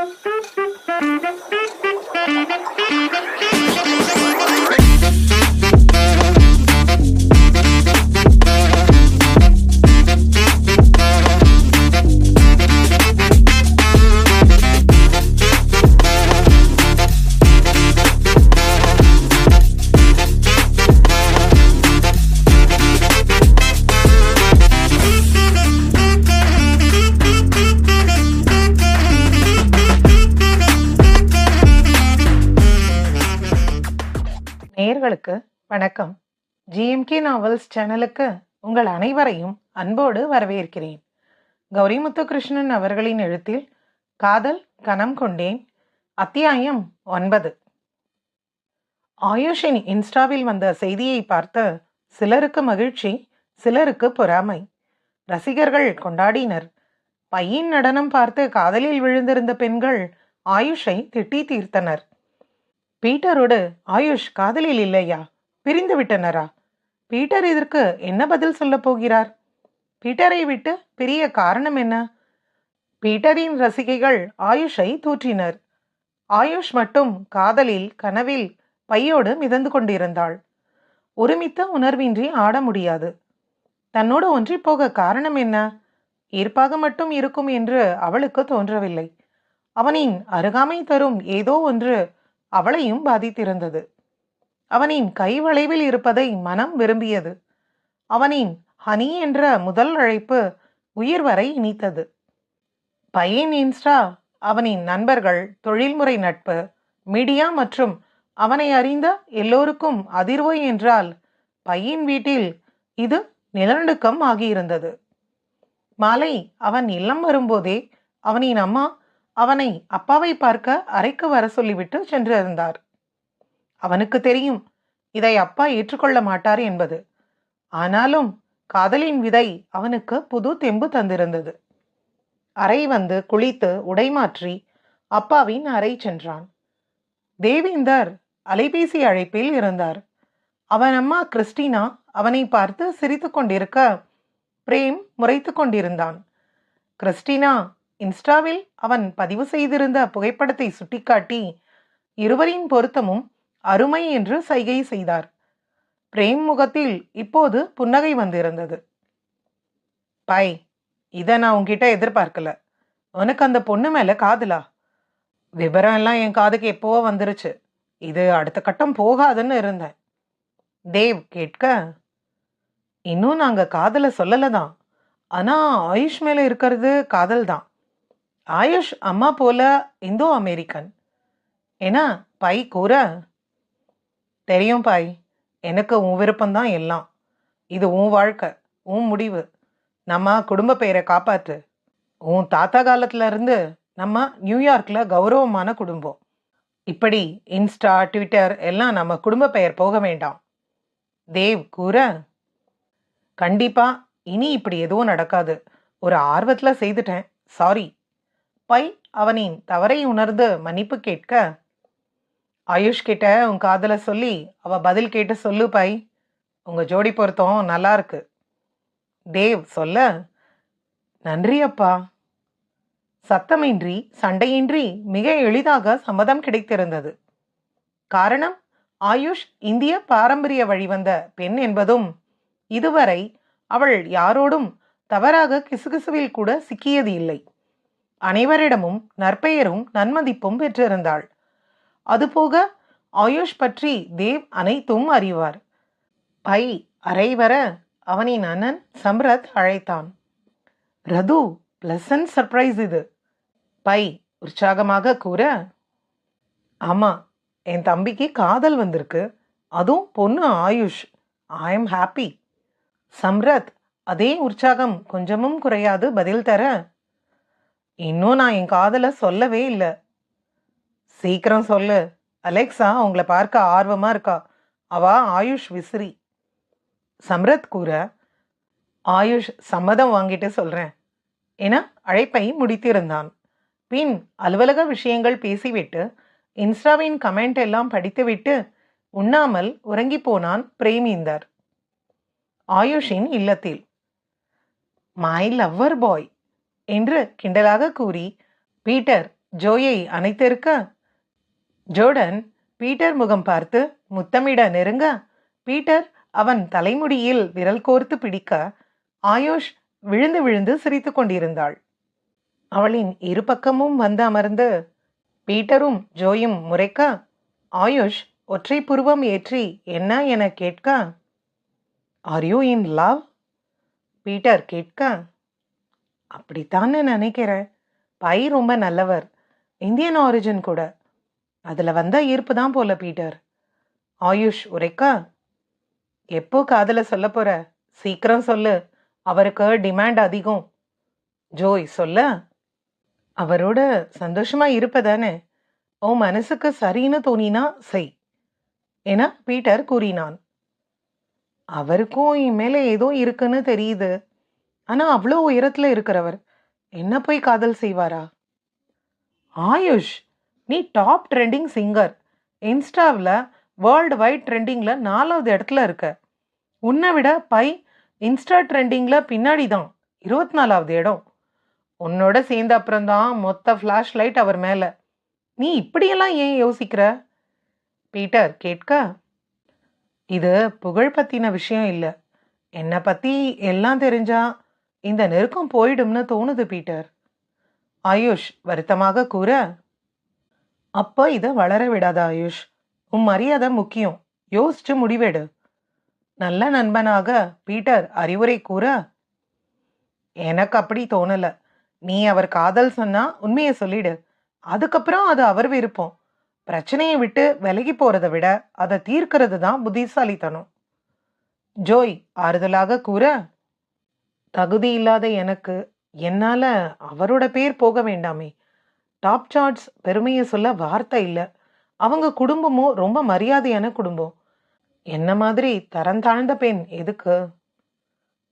Thank you. வணக்கம். GMK novels சேனலுக்கு உங்கள் அனைவரையும் அன்போடு வரவேற்கிறேன். கௌரி முத்துகிருஷ்ணன் அவர்களின் எழுத்தில் காதல் கனம் கொண்டேன். அத்தியாயம் ஒன்பது. ஆயுஷின் இன்ஸ்டாவில் வந்த செய்தியை பார்த்த சிலருக்கு மகிழ்ச்சி சிலருக்கு பொறாமை. ரசிகர்கள் கொண்டாடினர். பையின் நடனம் பார்த்து காதலில் விழுந்திருந்த பெண்கள் ஆயுஷை திட்டி தீர்த்தனர். பீட்டரோடு ஆயுஷ் காதலில் இல்லையா? பிரிந்து விட்டனரா? பீட்டர் இதற்கு என்ன பதில் சொல்லப் போகிறார்? பீட்டரை விட்டு பிரிய காரணம் என்ன? பீட்டரின் ரசிகைகள் ஆயுஷை தூற்றினர். ஆயுஷ் மட்டும் காதலில் கனவில் பையோடு மிதந்து கொண்டிருந்தாள். ஒருமித்த உணர்வின்றி ஆட முடியாது. தன்னோடு ஒன்றி போக காரணம் என்ன? ஈர்ப்பாக மட்டும் இருக்கும் என்று அவளுக்கு தோன்றவில்லை. அவனின் அருகாமை தரும் ஏதோ ஒன்று அவளையும் பாதித்திருந்தது. அவனின் கை வளைவில் இருப்பதை மனம் விரும்பியது. அவனின் ஹனி என்ற முதல் அழைப்பு உயிர் வரை இனித்தது. பையன் இன்ஸ்டா அவனின் நண்பர்கள் தொழில்முறை நட்பு மீடியா மற்றும் அவனை அறிந்த எல்லோருக்கும் அதிர்வு என்றால் பையன் வீட்டில் இது நிலநடுக்கம் ஆகியிருந்தது. மாலை அவன் இல்லம் வரும்போதே அவனின் அம்மா அவனை அப்பாவை பார்க்க அறைக்கு வர சொல்லிவிட்டு சென்றிருந்தார். அவனுக்கு தெரியும். இதை அப்பா ஏற்றுக்கொள்ள மாட்டார் என்பது. ஆனாலும் காதலின் விதை அவனுக்கு புது தெம்பு தந்திருந்தது. அறை வந்து குளித்து உடை மாற்றி அப்பாவின் அறை சென்றான். தேவேந்தர் அலைபேசி அழைப்பில் இருந்தார். அவன் அம்மா கிறிஸ்டினா அவனை பார்த்து சிரித்து கொண்டிருக்க பிரேம் முறைத்து கொண்டிருந்தான். கிறிஸ்டினா இன்ஸ்டாவில் அவன் பதிவு செய்திருந்த புகைப்படத்தை சுட்டிக்காட்டி இருவரின் பொருத்தமும் அருமை என்று சைகை செய்தார். பிரேம் முகத்தில் இப்போது புன்னகை வந்திருந்தது. பை இதை நான் உங்ககிட்ட எதிர்பார்க்கல. உனக்கு அந்த பொண்ணு மேலே காதலா? விவரம் எல்லாம் என் காதுக்கு எப்போவோ வந்துருச்சு. இது அடுத்த கட்டம் போகாதுன்னு இருந்தேன். தேவ் கேட்க இன்னும் நாங்கள் காதலை சொல்லலை தான். ஆனால் ஆயுஷ் மேலே இருக்கிறது காதல் தான். ஆயுஷ் அம்மா போல இந்தோ அமெரிக்கன். ஏன்னா பை கூற தெரியும் பாய் எனக்கு உன் விருப்பம்தான் எல்லாம். இது உன் வாழ்க்கை உன் முடிவு. நம்ம குடும்ப பெயரை காப்பாற்று. உன் தாத்தா காலத்துல இருந்து நம்ம நியூயார்க்கில் கௌரவமான குடும்பம். இப்படி இன்ஸ்டா ட்விட்டர் எல்லாம் நம்ம குடும்ப பெயர் போக வேண்டாம். தேவ் கூற கண்டிப்பாக இனி இப்படி எதுவும் நடக்காது. ஒரு ஆர்வத்தில் செய்துட்டேன். சாரி. பை அவனின் தவறை உணர்ந்து மன்னிப்பு கேட்க ஆயுஷ் கிட்ட உன் காதலை சொல்லி அவ பதில் கேட்டு சொல்லு பை உங்க ஜோடி பொருத்தம் நல்லா இருக்கு. தேவ் சொல்ல. நன்றி அப்பா. சத்தமின்றி சண்டையின்றி மிக எளிதாக சம்மதம் கிடைத்திருந்தது. காரணம் ஆயுஷ் இந்திய பாரம்பரிய வழிவந்த பெண் என்பதும் இதுவரை அவள் யாரோடும் தவறாக கிசுகிசுவில் கூட சிக்கியது இல்லை. அனைவரிடமும் நற்பெயரும் நன்மதிப்பும் பெற்றிருந்தாள். அதுபோக ஆயுஷ் பற்றி தேவ் அனைத்தும் அறிவார். பை அரைவர அவனின் அண்ணன் சம்ரத் அழைத்தான். ரது பிளசன்ட் சர்ப்ரைஸ் இது. பை உற்சாகமாக கூற ஆமாம் என் தம்பிக்கு காதல் வந்திருக்கு. அதுவும் பொண்ணு Ayush. I am happy Samrat அதே உற்சாகம் கொஞ்சமும் குறையாது பதில் தர. இன்னும் நான் என் காதலை சொல்லவே இல்லை. சீக்கிரம் சொல்லு. அலெக்ஸா உங்களை பார்க்க ஆர்வமாக இருக்கா? அவா ஆயுஷ் விசிறி. சம்ரத் கூற ஆயுஷ் சம்மதம் வாங்கிட்டு சொல்கிறேன் என அழைப்பை முடித்திருந்தான். பின் அலுவலக விஷயங்கள் பேசிவிட்டு இன்ஸ்டாவின் கமெண்ட் எல்லாம் படித்துவிட்டு உண்ணாமல் உறங்கி போனான் பிரேமீந்தர். ஆயுஷின் இல்லத்தில் மை லவ்வர் பாய் என்று கிண்டலாக கூறி பீட்டர் ஜோயை அணைத்திருக்க ஜோர்டன் பீட்டர் முகம் பார்த்து முத்தமிட நெருங்க. பீட்டர் அவன் தலைமுடியில் விரல் கோர்த்து பிடிக்க ஆயுஷ் விழுந்து விழுந்து சிரித்து கொண்டிருந்தாள். அவளின் இரு பக்கமும் வந்து அமர்ந்து பீட்டரும் ஜோயும் முறைக்க ஆயுஷ் ஒற்றை புருவம் ஏற்றி என்ன என கேட்க? Are you in love Peter கேட்க அப்படித்தான்னு நினைக்கிறேன். பை ரொம்ப நல்லவர். இந்தியன் ஆரிஜின் கூட. அதில் வந்த ஈர்ப்பு தான் போல பீட்டர். ஆயுஷ் உரைக்கா? எப்போ காதல சொல்ல போற? சீக்கிரம் சொல்லு. அவருக்கு டிமாண்ட் அதிகம். ஜோய் சொல்ல. அவரோட சந்தோஷமா இருப்பதானே? உன் மனசுக்கு சரின்னு தோணினா செய். என பீட்டர் கூறினான். அவருக்கும் என் மேல ஏதோ இருக்குன்னு தெரியுது. ஆனால் அவ்வளோ உயரத்தில் இருக்கிறவர். என்ன போய் காதல் செய்வாரா? ஆயுஷ் நீ டாப் ட்ரெண்டிங் சிங்கர் இன்ஸ்டாவில் வேர்ல்டு வைட் ட்ரெண்டிங்கில் நாலாவது இடத்துல இருக்க. உன்னை விட பை இன்ஸ்டா ட்ரெண்டிங்கில் பின்னாடி தான். இருபத்தி நாலாவது இடம். உன்னோட சேர்ந்த அப்புறம்தான் மொத்த ஃப்ளாஷ் லைட் அவர் மேலே. நீ இப்படியெல்லாம் ஏன் யோசிக்கிற? பீட்டர் கேட்க. இது புகழ் பற்றின விஷயம் இல்லை. என்னை பற்றி எல்லாம் தெரிஞ்சா இந்த நெருக்கம் போயிடும்னு தோணுது பீட்டர் ஆயுஷ் வருத்தமாக கூற. அப்போ இதை வளர விடாத ஆயுஷ்? உன் மரியாதை முக்கியம். யோசிச்சு முடிவெடு. நல்ல நண்பனாக பீட்டர் அறிவுரை கூற. எனக்கு அப்படி தோணலை. நீ அவர் காதல் சொன்னா உண்மையை சொல்லிடு. அதுக்கப்புறம் அது அவர் விருப்பம் பிரச்சனையை விட்டு விலகி போகிறத விட அதை தீர்க்கிறது தான் புத்திசாலித்தனம். ஜோய் ஆறுதலாக கூற. தகுதி இல்லாத எனக்கு என்னால் அவரோட பேர் போக வேண்டாமே. டாப் சார்ட்ஸ் பெருமையை சொல்ல வார்த்தை இல்லை. அவங்க குடும்பமும் ரொம்ப மரியாதையான குடும்பம் என்ன மாதிரி தரம் தாழ்ந்த பெண் எதுக்கு?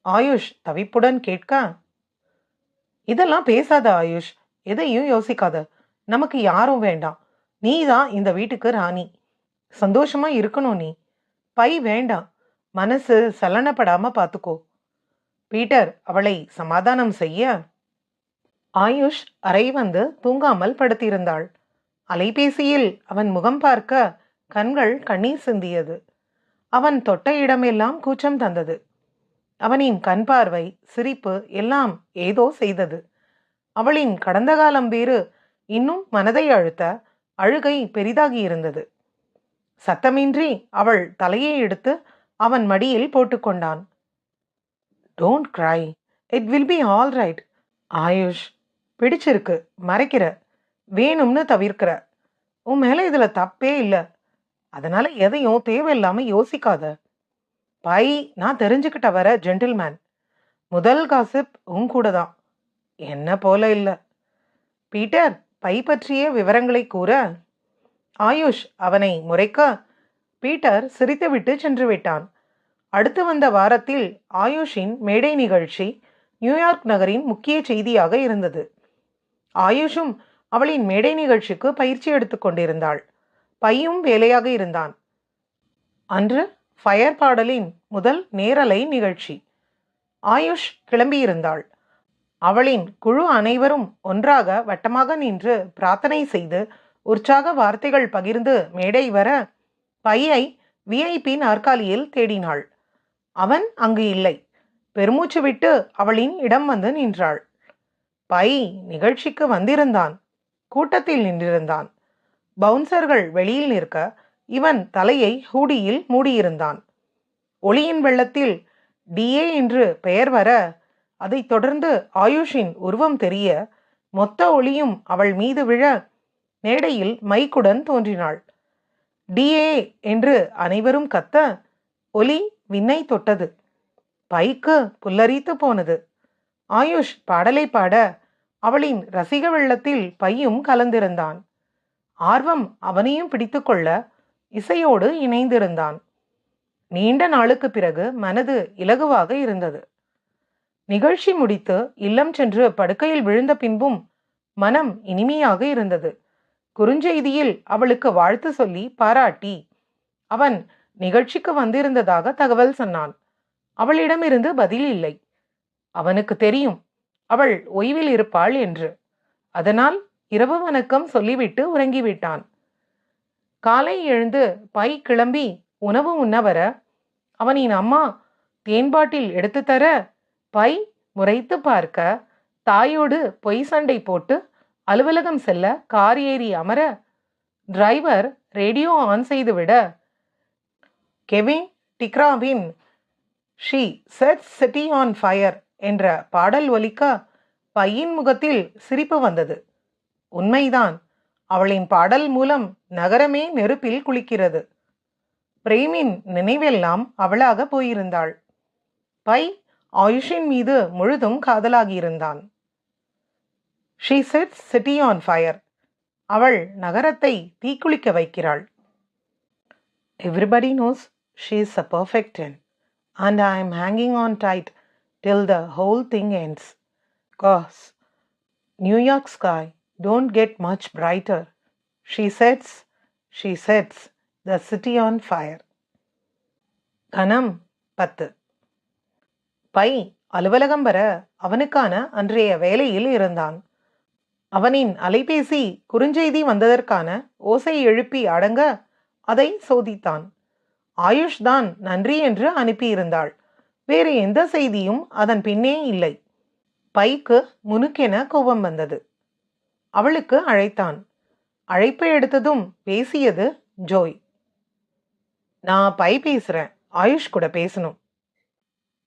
ஆயுஷ் தவிப்புடன் கேட்க. இதெல்லாம் பேசாத ஆயுஷ் எதையும் யோசிக்காத. நமக்கு யாரும் வேண்டாம். நீ தான் இந்த வீட்டுக்கு ராணி. சந்தோஷமா இருக்கணும் நீ. பை வேண்டாம். மனசு சலனப்படாம பார்த்துக்கோ பீட்டர் அவளை சமாதானம் செய்ய. ஆயுஷ் அறை வந்து தூங்காமல் படுத்திருந்தாள். அலைபேசியில் அவன் முகம் பார்க்க கண்கள் கண்ணீர் சிந்தியது. அவன் தொட்ட இடமெல்லாம் கூச்சம் தந்தது. அவனின் கண் பார்வை சிரிப்பு எல்லாம் ஏதோ செய்தது. அவளின் கடந்த காலம் வேறு இன்னும் மனதை அழுத்த அழுகை பெரிதாகி இருந்தது. சத்தமின்றி அவள் தலையை எடுத்து அவன் மடியில் போட்டுக்கொண்டான் don't cry it will be all right Ayush பிடிச்சிருக்கு மறைக்கிற வேணும்னு தவிர்க்கிற. உன் மேலே இதில் தப்பே இல்லை. அதனால் எதையும் தேவையில்லாமல் யோசிக்காத. பை நான் தெரிஞ்சுக்கிட்ட வர ஜென்டில்மேன் முதல் காசிப் உன் கூட தான் என்ன போல இல்லை. பீட்டர் பை பற்றிய விவரங்களை கூற ஆயுஷ் அவனை முறைக்க பீட்டர் சிரித்துவிட்டு சென்று விட்டான். அடுத்து வந்த வாரத்தில் ஆயுஷின் மேடை நிகழ்ச்சி நியூயார்க் நகரின் முக்கிய செய்தியாக இருந்தது. ஆயுஷும் அவளின் மேடை நிகழ்ச்சிக்கு பயிற்சி எடுத்துக்கொண்டிருந்தாள் பையும் வேலையாக இருந்தான். அன்று ஃபயர் பாடலின் முதல் நேரலை நிகழ்ச்சி. ஆயுஷ் கிளம்பியிருந்தாள். அவளின் குழு அனைவரும் ஒன்றாக வட்டமாக நின்று பிரார்த்தனை செய்து உற்சாக வார்த்தைகள் பகிர்ந்து மேடை வர பையை விஐபி நாற்காலியில் தேடினாள். அவன் அங்கு இல்லை. பெருமூச்சு விட்டு அவளின் இடம் வந்து நின்றாள். பை நிகழ்ச்சிக்கு வந்திருந்தான். கூட்டத்தில் நின்றிருந்தான். பவுன்சர்கள் வெளியில் நிற்க இவன் தலையை ஹூடியில் மூடியிருந்தான். ஒளியின் வெள்ளத்தில் டிஏ என்று பெயர் வர அதைத் தொடர்ந்து ஆயுஷின் உருவம் தெரிய மொத்த ஒளியும் அவள் மீது விழ மேடையில் மைக்குடன் தோன்றினாள். டிஏ என்று அனைவரும் கத்த ஒலி விண்ணை தொட்டது. பைக்கு புல்லரித்து போனது. ஆயுஷ் பாடலை பாட அவளின் ரசிக வெள்ளத்தில் பையும் கலந்திருந்தான். ஆர்வம் அவனையும் பிடித்துக்கொள்ள இசையோடு இணைந்திருந்தான். நீண்ட நாளுக்கு பிறகு மனது இலகுவாக இருந்தது. நிகழ்ச்சி முடித்து இல்லம் சென்று படுக்கையில் விழுந்த பின்பும் மனம் இனிமையாக இருந்தது. குறுஞ்செய்தியில் அவளுக்கு வாழ்த்து சொல்லி பாராட்டி அவன் நிகழ்ச்சிக்கு வந்திருந்ததாக தகவல் சொன்னான். அவளிடமிருந்து பதில் இல்லை. அவனுக்கு தெரியும். அவள் ஓய்வில் இருப்பாள் என்று. அதனால் இரவு வணக்கம் சொல்லிவிட்டு உறங்கிவிட்டான். காலை எழுந்து பை கிளம்பி உணவு உண்ண வர அவனின் அம்மா தேன்பாட்டில் எடுத்து தர பை முறைத்து பார்க்க தாயோடு பொய் சண்டை போட்டு அலுவலகம் செல்ல கார் ஏறி அமர டிரைவர் ரேடியோ ஆன் செய்துவிட Kevin டிக்ராவின் she set city on fire என்ற பாடல் ஒலிக்க பையின் முகத்தில் சிரிப்பு வந்தது. உண்மைதான் அவளின் பாடல் மூலம் நகரமே நெருப்பில் குளிக்கிறது. பிரேமின் நினைவெல்லாம் அவளாக போயிருந்தாள். பை ஆயுஷின் மீது முழுதும் காதலாகியிருந்தான். She sets city on fire அவள் நகரத்தை தீக்குளிக்க வைக்கிறாள். Everybody knows she is a perfect and I am hanging on tight till the whole thing ends. Cause New York sky don't get much brighter. She sets, she sets the city on fire. கணம் பத்து by அலுவலகம் வர அவனுக்கான அன்றைய வேலையில் இருந்தான் அவனின் அலைபேசி குறுஞ்செய்தி வந்ததற்கான ஓசை எழுப்பி அடங்க அதை சோதித்தான் ஆயுஷ் தான் நன்றி என்று அனுப்பியிருந்தாள் வேறு எந்த செய்தியும் அதன் பின்னே இல்லை. பைக்கு முனுக்கென கோபம் வந்தது. அவளுக்கு அழைத்தான். அழைப்பை எடுத்ததும் பேசியது ஜோய். நான் பை பேசுகிறேன் ஆயுஷ் கூட பேசணும்.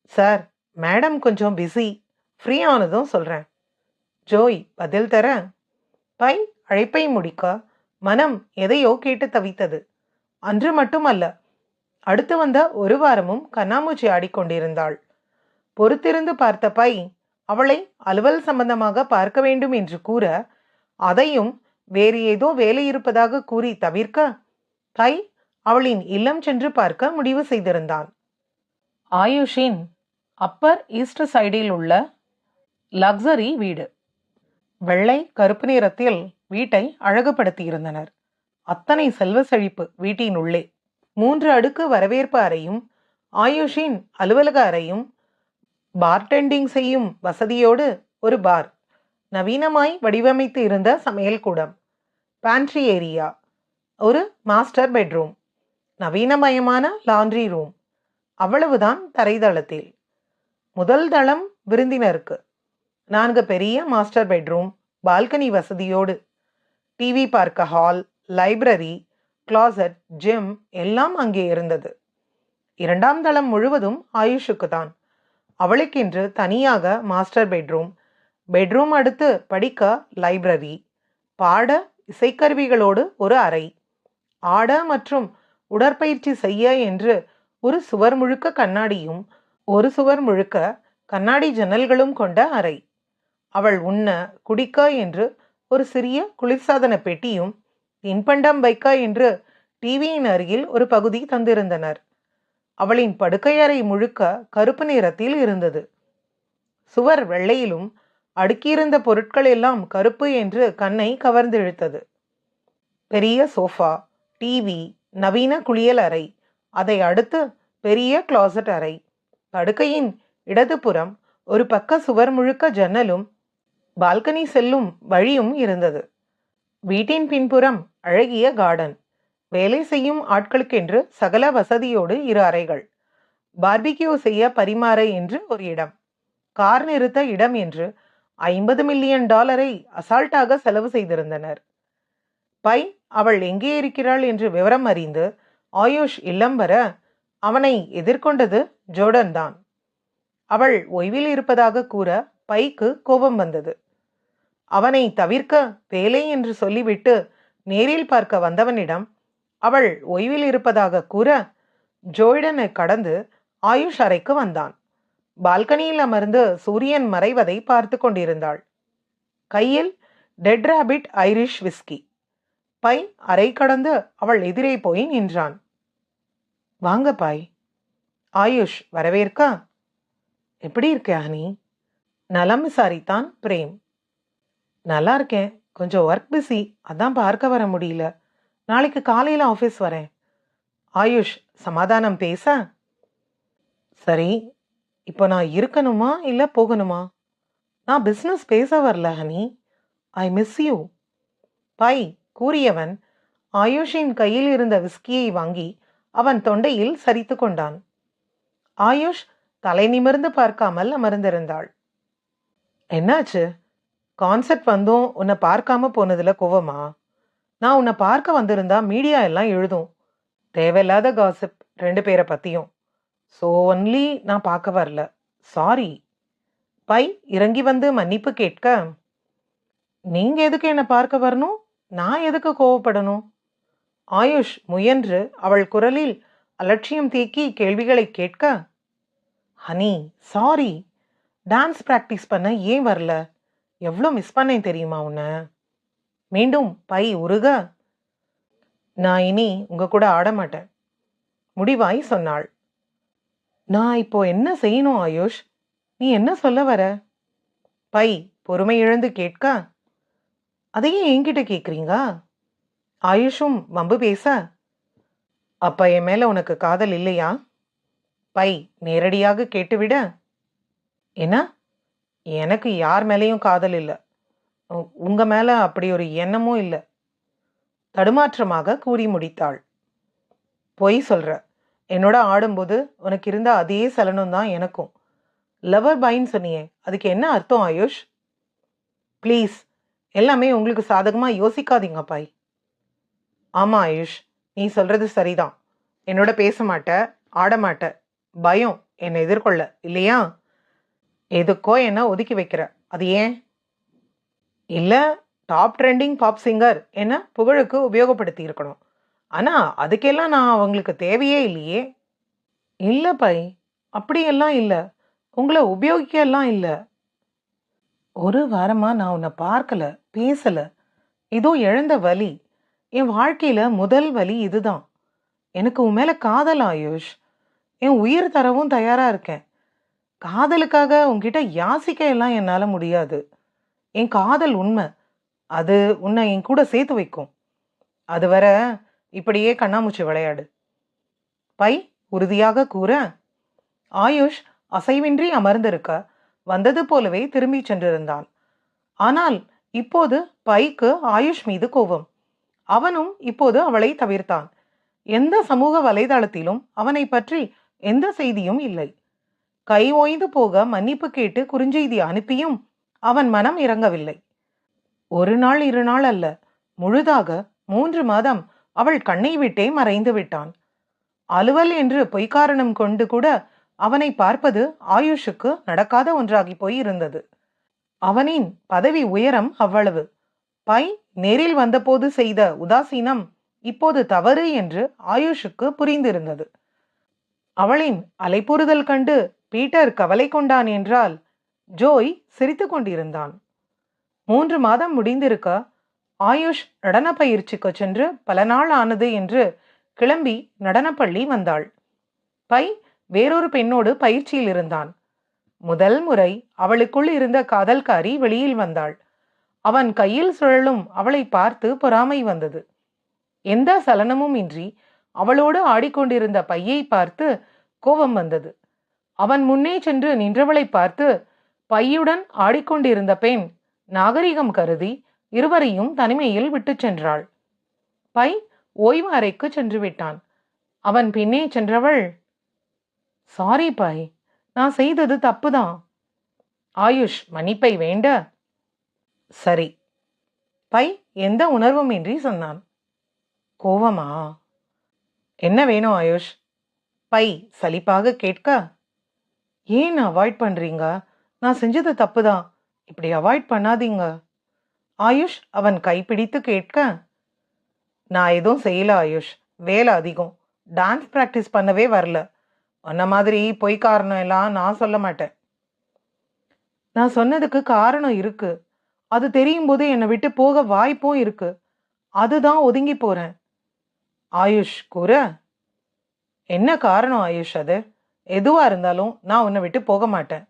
சார் மேடம் கொஞ்சம் பிஸி. ஃப்ரீ ஆனதும் சொல்கிறேன் ஜோய் பதில் தர. பை அழைப்பை முடிக்க. மனம் எதையோ கேட்டு தவித்தது. அன்று மட்டுமல்ல அடுத்து வந்த ஒரு வாரமும் கண்ணாமூச்சி ஆடிக்கொண்டிருந்தாள். பொறுத்திருந்து பார்த்த பை அவளை அலுவல் சம்பந்தமாக பார்க்க வேண்டும் என்று கூற அதையும் வேறு ஏதோ வேலை இருப்பதாக கூறி தவிர்க்க பை அவளின் இல்லம் சென்று பார்க்க முடிவு செய்திருந்தான். ஆயுஷின் அப்பர் ஈஸ்ட் சைடில் உள்ள லக்ஸரி வீடு. வெள்ளை கருப்பு நிறத்தில் வீட்டை அழகுபடுத்தியிருந்தனர். அத்தனை செல்வ செழிப்பு வீட்டின் உள்ளே. மூன்று அடுக்கு வரவேற்பு அறையும் ஆயுஷின் அலுவலக அறையும் பார்டெண்டிங் செய்யும் வசதியோடு ஒரு பார் நவீனமாய் வடிவமைத்து இருந்த சமையல் கூடம் பேண்ட்ரி ஏரியா ஒரு மாஸ்டர் பெட்ரூம் நவீனமயமான லாண்ட்ரி ரூம் அவ்வளவுதான் தரைதளத்தில். முதல் தளம் விருந்தினருக்கு நான்கு பெரிய மாஸ்டர் பெட்ரூம் பால்கனி வசதியோடு டிவி பார்க்க ஹால் லைப்ரரி கிளாசட் ஜிம் எல்லாம் அங்கே இருந்தது. இரண்டாம் தளம் முழுவதும் ஆயுஷுக்கு தான் அவளுக்கென்று தனியாக மாஸ்டர் பெட்ரூம் பெட்ரூம் அடுத்து படிக்க லைப்ரரி பாட இசைக்கருவிகளோடு ஒரு அறை ஆட மற்றும் உடற்பயிற்சி செய்ய என்று ஒரு சுவர் முழுக்க கண்ணாடியும் ஒரு சுவர் முழுக்க கண்ணாடி ஜன்னல்களும் கொண்ட அறை. அவள் உண்ண குடிக்க என்று ஒரு சிறிய குளிர்சாதன பெட்டியும் தின்பண்டம் வைக்க என்று டிவியின் அருகில் ஒரு பகுதி தந்திருந்தனர். அவளின் படுக்கையறை முழுக்க கருப்பு நிறத்தில் இருந்தது. சுவர் வெள்ளையிலும் அடுக்கியிருந்த பொருட்கள் எல்லாம் கருப்பு என்று கண்ணை கவர்ந்திழுத்தது. பெரிய சோஃபா டிவி நவீன குளியல் அறை அதை அடுத்து பெரிய கிளாசட் அறை. படுக்கையின் இடதுபுறம் ஒரு பக்க சுவர் முழுக்க ஜன்னலும் பால்கனி செல்லும் வழியும் இருந்தது. வீட்டின் பின்புறம் அழகிய கார்டன் வேலை செய்யும் ஆட்களுக்கென்று சகல வசதியோடு இரு அறைகள். பார்பிக்யூ செய்ய பரிமாற என்று ஒரு இடம். கார் நிறுத்த இடம் என்று ஐம்பது மில்லியன் டாலரை அசால்ட்டாக செலவு செய்திருந்தனர். பை அவள் எங்கே இருக்கிறாள் என்று விவரம் அறிந்து ஆயுஷ் இல்லம் வர அவனை எதிர்கொண்டது ஜோர்டன் தான். அவள் ஓய்வில் இருப்பதாக கூற பைக்கு கோபம் வந்தது. அவனை தவிர்க்க வேலை என்று சொல்லிவிட்டு நேரில் பார்க்க வந்தவனிடம் அவள் ஓய்வில் இருப்பதாக கூற ஜோய்டனை கடந்து ஆயுஷ் அறைக்கு வந்தான். பால்கனியில் அமர்ந்து சூரியன் மறைவதை பார்த்து கொண்டிருந்தாள். கையில் Dead Rabbit Irish whiskey. Pai அறை கடந்து அவள் எதிரே போய் நின்றான். வாங்க பாய். ஆயுஷ் வரவேற்க. எப்படி இருக்க ஹனி? நலம் விசாரித்தான் பிரேம். நல்லா இருக்கேன். கொஞ்சம் ஒர்க் பிஸி அதான் பார்க்க வர முடியல. நாளைக்கு காலையில் ஆஃபீஸ் வரேன். ஆயுஷ் சமாதானம் பேச. சரி இப்போ நான் இருக்கணுமா இல்லை போகணுமா? நான் பிஸ்னஸ் பேச வரல honey I miss you bye கூறியவன் ஆயுஷின் கையில் இருந்த விஸ்கியை வாங்கி அவன் தொண்டையில் சரித்து கொண்டான். ஆயுஷ் தலை நிமிர்ந்து பார்க்காமல் அமர்ந்திருந்தாள். என்னாச்சு? கான்செர்ட் வந்தும் உன்னை பார்க்காம போனதில் கோவமா? நான் உன்னை பார்க்க வந்திருந்தா மீடியா எல்லாம் எழுதும். தேவையில்லாத காசிப் ரெண்டு பேரை பற்றியும் ஸோ ஒன்லி நான் பார்க்க வரல. சாரி பை இறங்கி வந்து மன்னிப்பு கேட்க நீங்கள் எதுக்கு என்னை பார்க்க வரணும்? நான் எதுக்கு கோவப்படணும்? ஆயுஷ் முயன்று அவள் குரலில் அலட்சியம் தீக்கி கேள்விகளை கேட்க ஹனி சாரி டான்ஸ் ப்ராக்டிஸ் பண்ண ஏன் வரல? எவ்வளோ மிஸ் பண்ணேன் தெரியுமா உன்னை? மீண்டும் பை உருக. நான் இனி உங்க கூட ஆட மாட்டேன் முடிவாய் சொன்னாள். நான் இப்போ என்ன செய்யணும் ஆயுஷ்? நீ என்ன சொல்ல வர? பை பொறுமை இழந்து கேட்க. அதையே என்கிட்ட கேட்குறீங்க ஆயுஷும் வம்பு பேச. அப்ப என் மேல உனக்கு காதல் இல்லையா? பை நேரடியாக கேட்டுவிட. என்ன? எனக்கு யார் மேலேயும் காதல் இல்லை. உ- உங்க மேலே அப்படி ஒரு எண்ணமும் இல்லை. தடுமாற்றமாக கூறி முடித்தாள். பொய் சொல்கிற என்னோட ஆடும்போது உனக்கு இருந்த அதே சலனம் தான் எனக்கும். லவர் பைன்னு சொன்னியே. அதுக்கு என்ன அர்த்தம் ஆயுஷ்? ப்ளீஸ் எல்லாமே உங்களுக்கு சாதகமாக யோசிக்காதீங்க பாய். ஆமாம் ஆயுஷ் நீ சொல்கிறது சரிதான். என்னோட பேச மாட்ட ஆட மாட்ட. பயம் என்னை எதிர்கொள்ள இல்லையா? எதுக்கோ என்ன ஒதுக்கி வைக்கிற. அது ஏன்? இல்லை டாப் ட்ரெண்டிங் பாப் சிங்கர் என்ன புகழுக்கு உபயோகப்படுத்தி இருக்கணும். ஆனால் அதுக்கெல்லாம் நான் அவங்களுக்கு தேவையே இல்லையே. இல்லை பை அப்படியெல்லாம் இல்லை. உங்களை உபயோகிக்க எல்லாம் ஒரு வாரமாக நான் உன்னை பார்க்கல பேசலை. இதோ இழந்த வலி. என் வாழ்க்கையில் முதல் வலி இதுதான். எனக்கு உன் மேலே காதல் ஆயுஷ் என் உயிர் தரவும் தயாராக இருக்கேன். காதலுக்காக உங்ககிட்ட யாசிக்க எல்லாம் என்னால் முடியாது. என் காதல் உண்மை. அது உன்னை என் கூட சேர்த்து வைக்கும். அது வர இப்படியே கண்ணாமூச்சி விளையாடு. பை உறுதியாக கூற. ஆயுஷ் அசைவின்றி அமர்ந்திருக்க. வந்தது போலவே திரும்பிச் சென்றிருந்தான். ஆனால் இப்போது பைக்கு ஆயுஷ் மீது கோபம். அவனும் இப்போது அவளை தவிர்த்தான். எந்த சமூக வலைதளத்திலும் அவனை பற்றி எந்த செய்தியும் இல்லை. கை ஓய்ந்து போக மன்னிப்பு கேட்டு குறுஞ்செய்தி அனுப்பியும் அவன் மனம் இறங்கவில்லை. ஒரு நாள் இரு நாள் அல்ல முழுதாக மூன்று மாதம் அவள் கண்ணை விட்டே மறைந்து விட்டான். அலுவல் என்று பொய்க்காரணம் கொண்டு கூட அவனை பார்ப்பது ஆயுஷுக்கு நடக்காத ஒன்றாகி போய் இருந்தது. அவனின் பதவி உயரம் அவ்வளவு. பை நேரில் வந்தபோது செய்த உதாசீனம் இப்போது தவறு என்று ஆயுஷுக்கு புரிந்திருந்தது. அவளின் அலைப்புறுதல் கண்டு பீட்டர் கவலை கொண்டான் என்றால் ஜோய் சிரித்து கொண்டிருந்தான். மூன்று மாதம் முடிந்திருக்க ஆயுஷ் நடன பயிற்சிக்கு சென்று பல நாள் ஆனது என்று கிளம்பி நடனப்பள்ளி வந்தாள். பை வேறொரு பெண்ணோடு பயிற்சியில் இருந்தான். முதல் முறை அவளுக்குள் இருந்த காதல்காரி வெளியில் வந்தாள். அவன் கையில் சுழலும் அவளை பார்த்து பொறாமை வந்தது. எந்த சலனமும் இன்றி அவளோடு ஆடிக்கொண்டிருந்த பையை பார்த்து கோபம் வந்தது. அவன் முன்னே சென்று நின்றவளை பார்த்து பையுடன் ஆடிக்கொண்டிருந்த பெண் நாகரிகம் கருதி இருவரையும் தனிமையில் விட்டுச் சென்றாள். பை ஓய்வு அறைக்கு சென்று விட்டான். அவன் பின்னே சென்றவள் சாரி பை. நான் செய்தது தப்புதான். ஆயுஷ் மன்னிப்பை வேண்ட. சரி. பை எந்த உணர்வும் இன்றி சொன்னான். கோவமா? என்ன வேணும் ஆயுஷ்? பை சலிப்பாக கேட்க ஏன் அவாய்ட் பண்ணுறீங்க நான் செஞ்சது தப்பு தான் இப்படி அவாய்ட் பண்ணாதீங்க. ஆயுஷ் அவன் கைப்பிடித்து கேட்க நான் எதுவும் செய்யல ஆயுஷ். வேலை அதிகம். டான்ஸ் ப்ராக்டிஸ் பண்ணவே வரல. உன்ன மாதிரி பொய் காரணம் எல்லாம் நான் சொல்ல மாட்டேன். நான் சொன்னதுக்கு காரணம் இருக்கு. அது தெரியும் போது என்னை விட்டு போக வாய்ப்பும் இருக்கு. அதுதான் ஒதுங்கி போறேன். ஆயுஷ் கூற. என்ன காரணம் ஆயுஷ் அது? எதுவாக இருந்தாலும் நான் உன்னை விட்டு போக மாட்டேன்.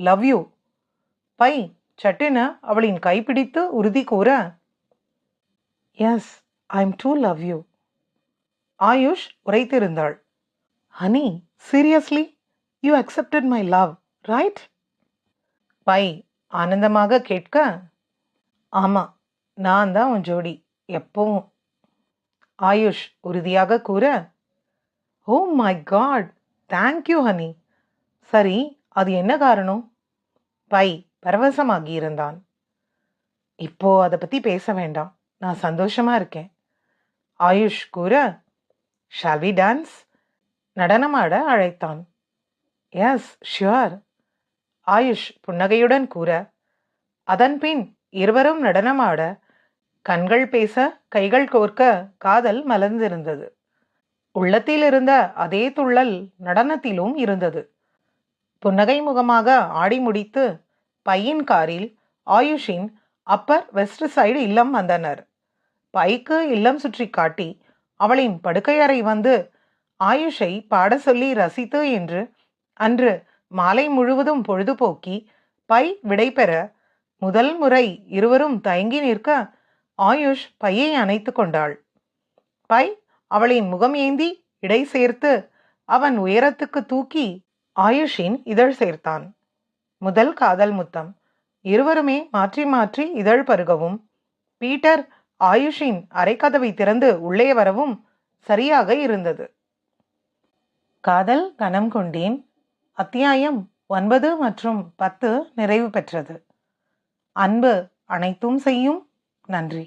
லவ் யூ பை சட்டுன்னு அவளின் கைப்பிடித்து உறுதி கூற yes I am too love you Ayush உரைத்திருந்தாள். Honey seriously you accepted my love right Pai ஆனந்தமாக கேட்க ஆமாம் நான் தான் உன் ஜோடி எப்பவும். ஆயுஷ் உறுதியாக கூற ஓ my god thank you honey சரி அது என்ன காரணம்? பை பரவசமாகி இருந்தான். இப்போ அதை பற்றி பேச வேண்டாம். நான் சந்தோஷமா இருக்கேன். ஆயுஷ் கூற ஷால்வி டான்ஸ் நடனமாட அழைத்தான். எஸ் ஷியோர் ஆயுஷ் புன்னகையுடன் கூற அதன்பின் இருவரும் நடனமாட கண்கள் பேச கைகள் கோர்க்க காதல் மலர்ந்திருந்தது. உள்ளத்தில் இருந்த அதே துள்ளல் நடனத்திலும் இருந்தது. புன்னகை முகமாக ஆடி முடித்து பையின் காரில் ஆயுஷின் அப்பர் வெஸ்ட் சைடு இல்லம் வந்தனர். பைக்கு இல்லம் சுற்றி காட்டி அவளின் படுக்கையறை வந்து ஆயுஷை பாட சொல்லி ரசித்து என்று அன்று மாலை முழுவதும் பொழுதுபோக்கி பை விடைபெற முதல் முறை இருவரும் தயங்கி நிற்க ஆயுஷ் பையை அணைத்து கொண்டாள். பை அவளின் முகம் ஏந்தி இடை சேர்த்து அவன் உயரத்துக்கு தூக்கி ஆயுஷின் இதழ் சேர்த்தான். முதல் காதல் முத்தம். இருவருமே மாற்றி மாற்றி இதழ் பருகவும். பீட்டர் ஆயுஷின் அரைக்கதவை திறந்து உள்ளே வரவும் சரியாக இருந்தது. காதல் கணம் கொண்டேன். அத்தியாயம் ஒன்பது மற்றும் பத்து நிறைவு பெற்றது. அன்பு அனைத்தும் செய்யும். நன்றி.